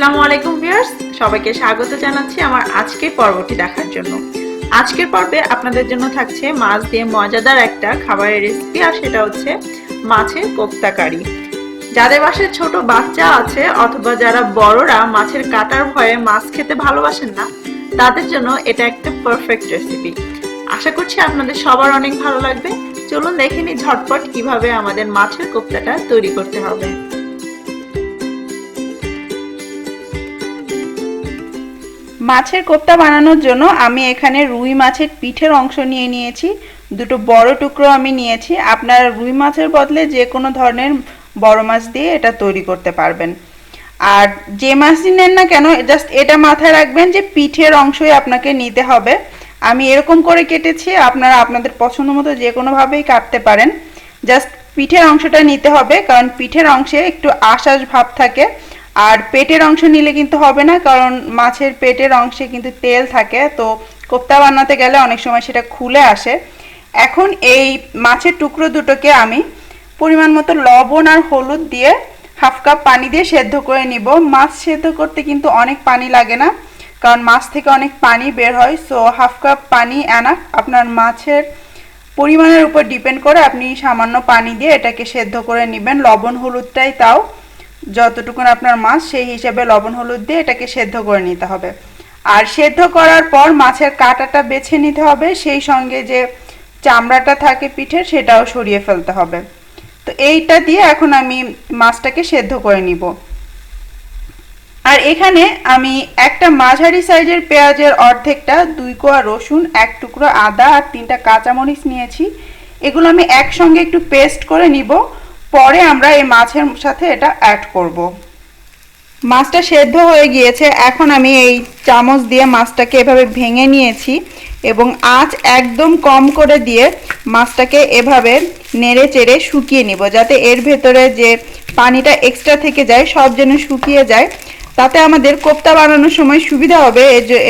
আসসালামু আলাইকুম ভিউয়ার্স, সবাইকে স্বাগত জানাচ্ছি আমার আজকের পর্বটি দেখার জন্য। আজকের পর্বে আপনাদের জন্য থাকছে মাছ দিয়ে মজাদার একটা খাবারের রেসিপি আর সেটা হচ্ছে মাছের কোপ্তা কারি। যাদের বাসায় ছোট বাচ্চা আছে, অথবা যারা বড়রা মাছের কাটার ভয়ে মাছ খেতে ভালোবাসেন না, তাদের জন্য এটা একটা পারফেক্ট রেসিপি আশা করছি আপনাদের সবার অনেক ভালো লাগবে। চলুন দেখে নিই ঝটপট কীভাবে আমাদের মাছের কোপ্তাটা তৈরি করতে হবে। মাছের কোপ্তা বানানোর জন্য আমি এখানে রুই মাছের পিঠের অংশ নিয়ে নিয়েছি। দুটো বড় টুকরো আমি নিয়েছি। আপনারা রুই মাছের বদলে যে কোনো ধরনের বড় মাছ দিয়ে এটা তৈরি করতে পারবেন। আর যে মাছই নেন না কেন জাস্ট এটা মাথায় রাখবেন যে পিঠের অংশই আপনাকে নিতে হবে। আমি এরকম করে কেটেছি, আপনারা আপনাদের পছন্দ মতো যে কোনোভাবেই কাটতে পারেন। জাস্ট পিঠের অংশটা নিতে হবে, কারণ পিঠের অংশে একটু আশ্বাস ভাব থাকে। আর পেটের অংশ নিলে কিন্তু হবে না, কারণ মাছের পেটের অংশে কিন্তু তেল থাকে। তো কোপ্তা বানাতে গেলে অনেক সময় সেটা খুলে আসে। এখন এই মাছের টুকরো দুটোকে আমি পরিমাণ মতো লবণ আর হলুদ দিয়ে হাফ কাপ পানি দিয়ে সেদ্ধ করে নিব। মাছ সেদ্ধ করতে কিন্তু অনেক পানি লাগে না, কারণ মাছ থেকে অনেক পানি বের হয়। সো হাফ কাপ পানি আনা আপনার মাছের পরিমাণের উপর ডিপেন্ড করে আপনি সামান্য পানি দিয়ে এটাকে সেদ্ধ করে নেবেন। লবণ, হলুদটাই তাও যতটুকুন আপনার মাছ, সেই হিসাবে লবণ, হলুদ দিয়ে এটাকে সেদ্ধ করে নিতে হবে। আর সেদ্ধ করার পর মাছের কাঁটাটা বেছে নিতে হবে, সেই সঙ্গে যে চামড়াটা থাকে পিঠের, সেটাও সরিয়ে ফেলতে হবে। তো এইটা দিয়ে এখন আমি মাছটাকে সেদ্ধ করে নিব। আর এখানে আমি একটা মাঝারি সাইজের পেঁয়াজের অর্ধেকটা, দুই কোয়া রসুন, এক টুকরো আদা আর তিনটা কাঁচামরিচ নিয়েছি। এগুলো আমি একসঙ্গে একটু পেস্ট করে নিব। পরে আমরা এই মাছের সাথে এটা অ্যাড করব। মাছটা সেদ্ধ হয়ে গিয়েছে। এখন আমি এই চামচ দিয়ে মাছটাকে এভাবে ভেঙে নিয়েছি এবং আঁচ একদম কম করে দিয়ে মাছটাকে এভাবে নেড়ে চেড়ে শুকিয়ে নিব যাতে এর ভেতরে যে পানিটা এক্সট্রা থেকে যায়, সব যেন শুকিয়ে যায়। তাতে আমাদের কোপ্তা বানানোর সময় সুবিধা হবে।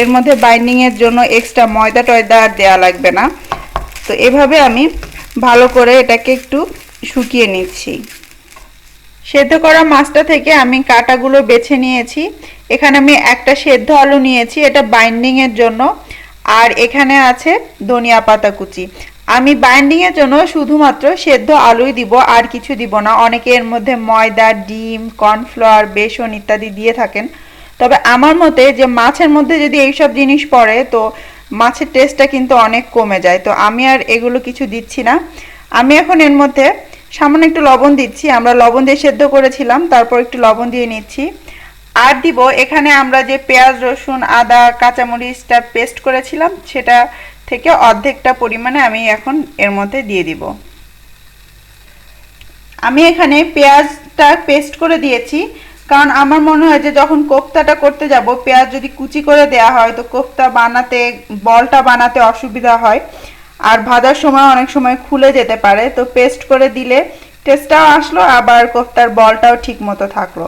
এর মধ্যে বাইন্ডিংয়ের জন্য এক্সট্রা ময়দা টয়দা আর দেওয়া লাগবে না। তো এভাবে আমি ভালো করে এটাকে একটু শুকিয়ে নিচ্ছি। সেদ্ধ করা মাছটা থেকে আমি কাটাগুলো বেছে নিয়েছি। এখানে আমি একটা সেদ্ধ আলু নিয়েছি, এটা বাইন্ডিংয়ের জন্য। আর এখানে আছে ধনিয়া পাতা কুচি। আমি বাইন্ডিংয়ের জন্য শুধুমাত্র সেদ্ধ আলুই দিব, আর কিছু দিব না। অনেকে এর মধ্যে ময়দা, ডিম, কর্নফ্লাওয়ার, বেসন ইত্যাদি দিয়ে থাকেন। তবে আমার মতে যে মাছের মধ্যে যদি এইসব জিনিস পড়ে, তো মাছের টেস্টটা কিন্তু অনেক কমে যায়। তো আমি আর এগুলো কিছু দিচ্ছি না। আমি এখন এর মধ্যে সামান্য একটু লবণ দিচ্ছি। আমরা লবণ দিয়ে সেদ্ধ করেছিলাম, তারপর একটু লবণ দিয়ে নিচ্ছি। আর দিব, এখানে আমরা যে পেঁয়াজ, রসুন, আদা, কাঁচামরিচটা পেস্ট করেছিলাম, সেটা থেকে অর্ধেকটা পরিমাণে আমি এখন এর মধ্যে দিয়ে দিব। আমি এখানে পেঁয়াজটা পেস্ট করে দিয়েছি, কারণ আমার মনে হয় যে যখন কোফতাটা করতে যাব, পেঁয়াজ যদি কুচি করে দেয়া হয়, তো কোফতা বানাতে, বলটা বানাতে অসুবিধা হয়। আর ভাজার সময় অনেক সময় খুলে যেতে পারে, তো পেস্ট করে দিলে টেস্টটাও আসলো, আবার কোফতার বলটাও ঠিক মতো থাকল।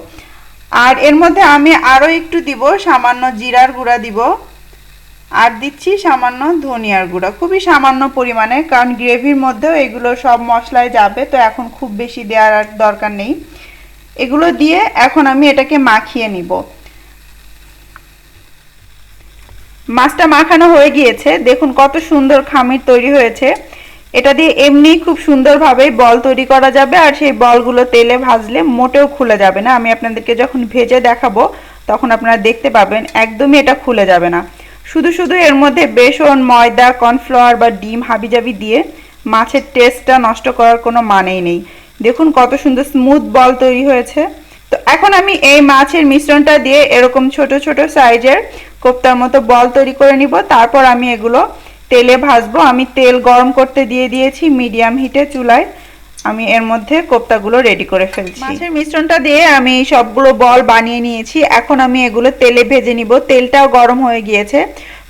আর এর মধ্যে আমি আরও একটু দিব, সামান্য জিরার গুঁড়া দিব। আর দিচ্ছি সামান্য ধনিয়ার গুঁড়া, খুবই সামান্য পরিমাণে, কারণ গ্রেভির মধ্যেও এগুলো সব মশলায় যাবে, তো এখন খুব বেশি দেওয়ার দরকার নেই। এগুলো দিয়ে এখন আমি এটাকে মাখিয়ে নিব। মাছটা মাখানো হয়ে গিয়েছে। দেখুন কত সুন্দর খামির তৈরি হয়েছে। এটা দিয়ে এমনি খুব সুন্দরভাবে বল তৈরি করা যাবে আর সেই বলগুলো তেলে ভাজলে মোটেও খুলে যাবে না। আমি আপনাদেরকে যখন ভেজে দেখাবো, তখন আপনারা দেখতে পাবেন একদমই এটা খুলে যাবে না। শুধু শুধু এর মধ্যে বেসন, ময়দা, কর্নফ্লাওয়ার বা ডিম হাবিজাবি দিয়ে মাছের টেস্টটা নষ্ট করার কোনো মানেই নেই। দেখুন কত সুন্দর স্মুথ বল তৈরি হয়েছে। তো এখন আমি এই মাছের মিশ্রণটা দিয়ে এরকম ছোট ছোট সাইজের কোপ্তার মতো বল তৈরি করে নিব। তারপর আমি এগুলো তেলে ভাজবো। আমি তেল গরম করতে দিয়ে দিয়েছি মিডিয়াম হিটে চুলায়। আমি এর মধ্যে কোপ্তাগুলো রেডি করে ফেলছি। মাছের মিশ্রণটা দিয়ে আমি সবগুলো বল বানিয়ে নিয়েছি। এখন আমি এগুলো তেলে ভেজে নিব। তেলটাও গরম হয়ে গিয়েছে।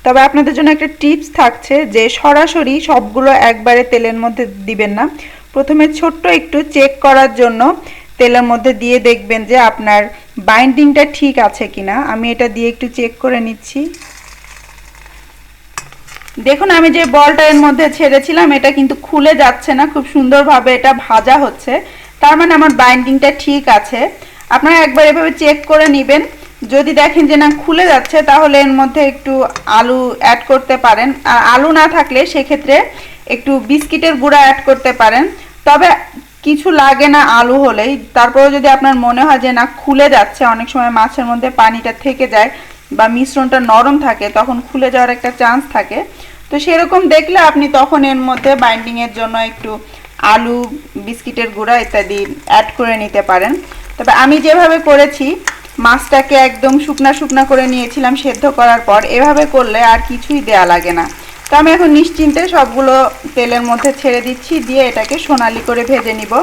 তবে আপনাদের জন্য একটা টিপস থাকছে যে সরাসরি সবগুলো একবারে তেলের মধ্যে দিবেন না। প্রথমে ছোট্ট একটু চেক করার জন্য তেলের মধ্যে দিয়ে দেখবেন যে আপনার বাইন্ডিংটা ঠিক আছে কিনা। আমি এটা দিয়ে একটু চেক করে নিচ্ছি। দেখুন, আমি যে বলটা এর মধ্যে ছেড়েছিলাম, এটা কিন্তু খুলে যাচ্ছে না। খুব সুন্দরভাবে এটা ভাজা হচ্ছে। তার মানে আমার বাইন্ডিংটা ঠিক আছে। আপনারা একবার এভাবে চেক করে নেবেন। যদি দেখেন যে না খুলে যাচ্ছে, তাহলে এর মধ্যে একটু আলু অ্যাড করতে পারেন। আর আলু না থাকলে সেক্ষেত্রে একটু বিস্কিটের গুঁড়া অ্যাড করতে পারেন। তবে কিছু লাগে না আলু হলেই। তারপরে যদি আপনার মনে হয় যে, না, খুলে যাচ্ছে। অনেক সময় মাছের মধ্যে পানিটা থেকে যায় বা মিশ্রণটা নরম থাকে, তখন খুলে যাওয়ার একটা চান্স থাকে। তো সেরকম দেখলে আপনি তখন এর মধ্যে বাইন্ডিংয়ের জন্য একটু আলু, বিস্কিটের গুঁড়া ইত্যাদি অ্যাড করে নিতে পারেন। তবে আমি যেভাবে করেছি, মাছটাকে একদম শুকনা শুকনা করে নিয়েছিলাম সেদ্ধ করার পর, এভাবে করলে আর কিছুই দেয়া লাগে না। তো আমি এখন নিশ্চিন্তে সবগুলো তেলের মধ্যে ছেড়ে দিচ্ছি, দিয়ে এটাকে সোনালি করে ভেজে নিব।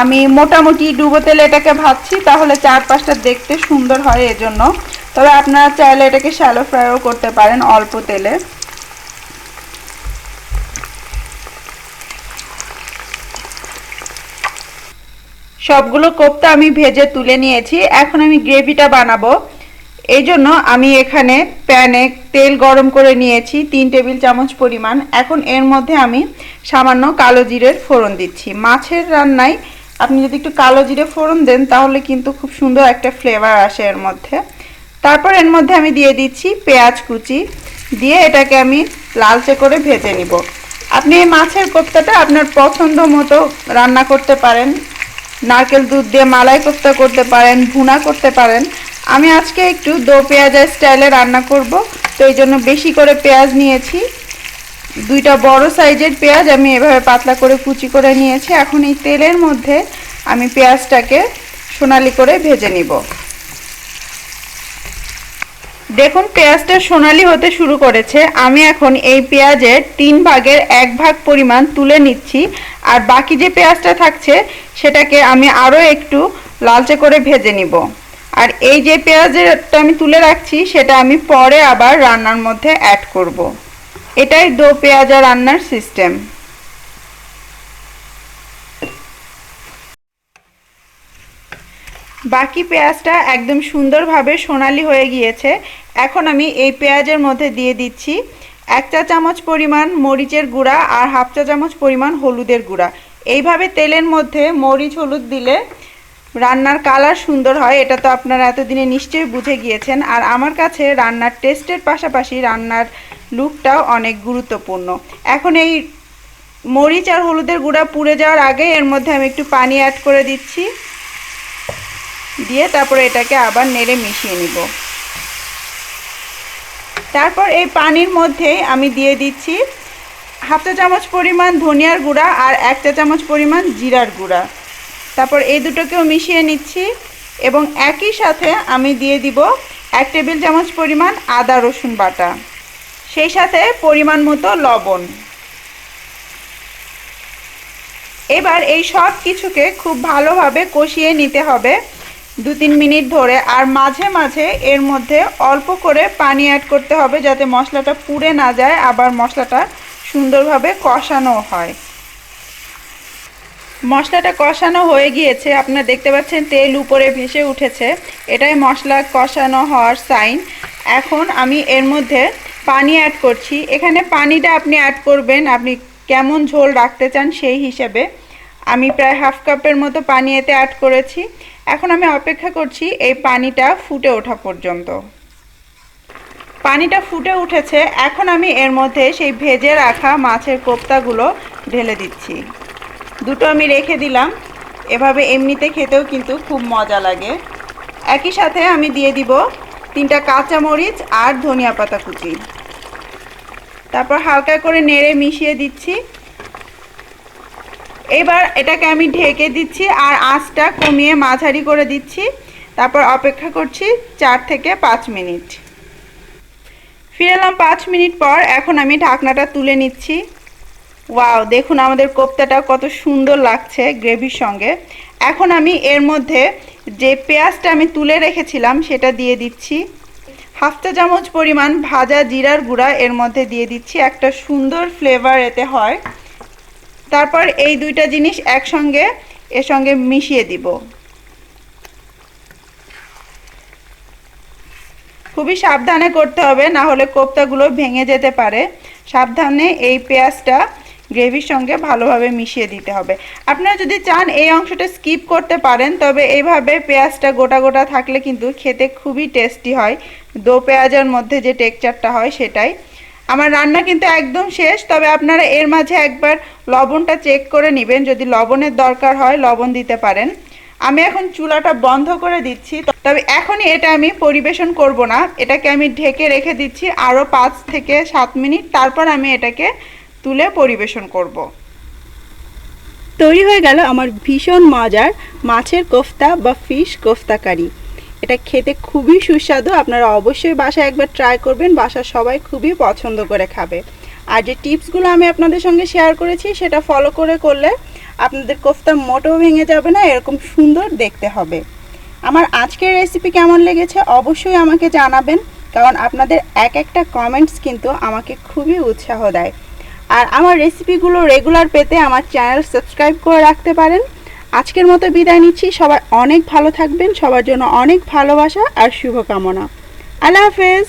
আমি মোটামুটি ডুবো তেলে এটাকে ভাজছি, তাহলে চার পাঁচটা দেখতে সুন্দর হয় এজন্য। তবে আপনারা চাইলে এটাকে শ্যালো ফ্রাইও করতে পারেন অল্প তেলে। সবগুলো কোপ্তা আমি ভেজে তুলে নিয়েছি, এখন আমি গ্রেভিটা বানাবো। এই জন্য আমি এখানে প্যানে তেল গরম করে নিয়েছি, তিন টেবিল চামচ পরিমাণ। এখন এর মধ্যে আমি সামান্য কালো জিরের ফোড়ন দিচ্ছি। মাছের রান্নায় আপনি যদি একটু কালো জিরে ফোড়ন দেন, তাহলে কিন্তু খুব সুন্দর একটা ফ্লেভার আসে এর মধ্যে। তারপর এর মধ্যে আমি দিয়ে দিচ্ছি পেঁয়াজ কুচি। দিয়ে এটাকে আমি লালচে করে ভেজে নিব। আপনি এই মাছের কোপ্তাটা আপনার পছন্দ মতো রান্না করতে পারেন। নারকেল দুধ দিয়ে মালাই কোপ্তা করতে পারেন, ভুনা করতে পারেন। আমি আজকে একটু দো পেঁয়াজের স্টাইলে রান্না করব। তো এই জন্য বেশি করে পেঁয়াজ নিয়েছি। দুইটা বড় সাইজের পেঁয়াজ আমি এভাবে পাতলা করে কুচি করে নিয়েছি। এখন এই তেলের মধ্যে আমি পেঁয়াজটাকে সোনালি করে ভেজে নিব। দেখুন, পেঁয়াজটা সোনালি হতে শুরু করেছে। আমি এখন এই পেঁয়াজের তিন ভাগের এক ভাগ পরিমাণ তুলে নিচ্ছি। আর বাকি যে পেঁয়াজটা থাকছে, সেটাকে আমি আরও একটু লালচে করে ভেজে নিব। আর এই যে পেঁয়াজেরটা আমি তুলে রাখছি, সেটা আমি পরে আবার রান্নার মধ্যে অ্যাড করব। এটাই দো পেঁয়াজা রান্নার সিস্টেম বাকি পেঁয়াজটা একদম সুন্দরভাবে সোনালি হয়ে গিয়েছে। এখন আমি এই পেঁয়াজের মধ্যে দিয়ে দিচ্ছি এক চা চামচ পরিমাণ মরিচের গুঁড়া আর হাফ চা চামচ পরিমাণ হলুদের গুঁড়া। এইভাবে তেলের মধ্যে মরিচ হলুদ দিলে রান্নার কালার সুন্দর হয়, এটা তো আপনারা এতদিনে নিশ্চয়ই বুঝে গিয়েছেন। আর আমার কাছে রান্নার টেস্টের পাশাপাশি রান্নার লুকটাও অনেক গুরুত্বপূর্ণ। এখন এই মরিচ আর হলুদের গুঁড়া পুড়ে যাওয়ার আগে এর মধ্যে আমি একটু পানি অ্যাড করে দিচ্ছি। দিয়ে তারপরে এটাকে আবার নেড়ে মিশিয়ে নিব। তারপর এই পানির মধ্যে আমি দিয়ে দিচ্ছি হাফ চা চামচ পরিমাণ ধনিয়ার গুঁড়া আর এক চা চামচ পরিমাণ জিরার গুঁড়া। তারপর এই দুটোকেও মিশিয়ে নিচ্ছি এবং একই সাথে আমি দিয়ে দিব এক টেবিল চামচ পরিমাণ আদা রসুন বাটা, সেই সাথে পরিমাণ মতো লবণ। এবার এই সব কিছুকে খুব ভালোভাবে কষিয়ে নিতে হবে দু তিন মিনিট ধরে, আর মাঝে মাঝে এর মধ্যে অল্প করে পানি অ্যাড করতে হবে যাতে মশলাটা পুড়ে না যায়, আবার মশলাটা সুন্দরভাবে কষানো হয়। মশলাটা কষানো হয়ে গিয়েছে। আপনারা দেখতে পাচ্ছেন তেল উপরে ভেসে উঠেছে। এটাই মশলা কষানো হওয়ার সাইন এখন আমি এর মধ্যে পানি অ্যাড করছি। এখানে পানিটা আপনি অ্যাড করবেন। আপনি কেমন ঝোল রাখতে চান সেই হিসেবে। আমি প্রায় হাফ কাপের মতো পানি এতে অ্যাড করেছি। এখন আমি অপেক্ষা করছি এই পানিটা ফুটে ওঠা পর্যন্ত। পানিটা ফুটে উঠেছে। এখন আমি এর মধ্যে সেই ভেজে রাখা মাছের কোপ্তাগুলো ঢেলে দিচ্ছি। দুটো আমি রেখে দিলাম। এভাবে এমনিতে খেতেও কিন্তু খুব মজা লাগে। একই সাথে আমি দিয়ে দিব তিনটা কাঁচা মরিচ আর ধনিয়া পাতা কুচি। তারপর হালকা করে নেড়ে মিশিয়ে দিচ্ছি। এবার এটাকে আমি ঢেকে দিচ্ছি আর আঁচটা কমিয়ে মাঝারি করে দিচ্ছি। তারপর অপেক্ষা করছি চার থেকে পাঁচ মিনিট। ফিরে এলাম পাঁচ মিনিট পর, এখন আমি ঢাকনাটা তুলে নিচ্ছি। ওয়াও দেখুন, আমাদের কোপ্তাটা কত সুন্দর লাগছে গ্রেভির সঙ্গে। এখন আমি এর মধ্যে যে পেঁয়াজটা আমি তুলে রেখেছিলাম, সেটা দিয়ে দিচ্ছি। হাফ চা চামচ পরিমাণ ভাজা জিরার গুঁড়া এর মধ্যে দিয়ে দিচ্ছি, একটা সুন্দর ফ্লেভার এতে হয়। তারপর এই দুইটা জিনিস একসঙ্গে, এর সঙ্গে মিশিয়ে দিব। খুবই সাবধানে করতে হবে, না হলে কোপ্তাগুলো ভেঙে যেতে পারে। সাবধানে এই পেঁয়াজটা গ্রেভির সঙ্গে ভালোভাবে মিশিয়ে দিতে হবে। আপনারা যদি চান এই অংশটা স্কিপ করতে পারেন, তবে এইভাবে পেঁয়াজটা গোটা গোটা থাকলে কিন্তু খেতে খুবই টেস্টি হয়। দো পেঁয়াজের মধ্যে যে টেক্সচারটা হয় সেটাই। আমার রান্না কিন্তু একদম শেষ, তবে আপনারা এর মাঝে একবার লবণটা চেক করে নেবেন। যদি লবণের দরকার হয়, লবণ দিতে পারেন। আমি এখন চুলাটা বন্ধ করে দিচ্ছি, তবে এখনই এটা আমি পরিবেশন করব না। এটাকে আমি ঢেকে রেখে দিচ্ছি আরও পাঁচ থেকে সাত মিনিট। তারপর আমি এটাকে তুলে পরিবেশন করব। তৈরি হয়ে গেল আমার ভীষণ মজার মাছের কোফতা বা ফিশ কোফতা কারি এটা খেতে খুবই সুস্বাদু, আপনারা অবশ্যই বাসায় একবার ট্রাই করবেন, বাসার সবাই খুবই পছন্দ করে খাবে। আর যে টিপসগুলো আমি আপনাদের সঙ্গে শেয়ার করেছি, সেটা ফলো করে করলে আপনাদের কোফতা মোটেও ভেঙে যাবে না, এরকম সুন্দর দেখতে হবে। আমার আজকের রেসিপি কেমন লেগেছে অবশ্যই আমাকে জানাবেন, কারণ আপনাদের এক একটা কমেন্টস কিন্তু আমাকে খুবই উৎসাহ দেয়। আর আমার রেসিপিগুলো রেগুলার পেতে আমার চ্যানেল সাবস্ক্রাইব করে রাখতে পারেন। আজকের মতো বিদায় নিচ্ছি। সবাই অনেক ভালো থাকবেন। সবার জন্য অনেক ভালোবাসা আর শুভকামনা। আল্লাহ হাফেজ।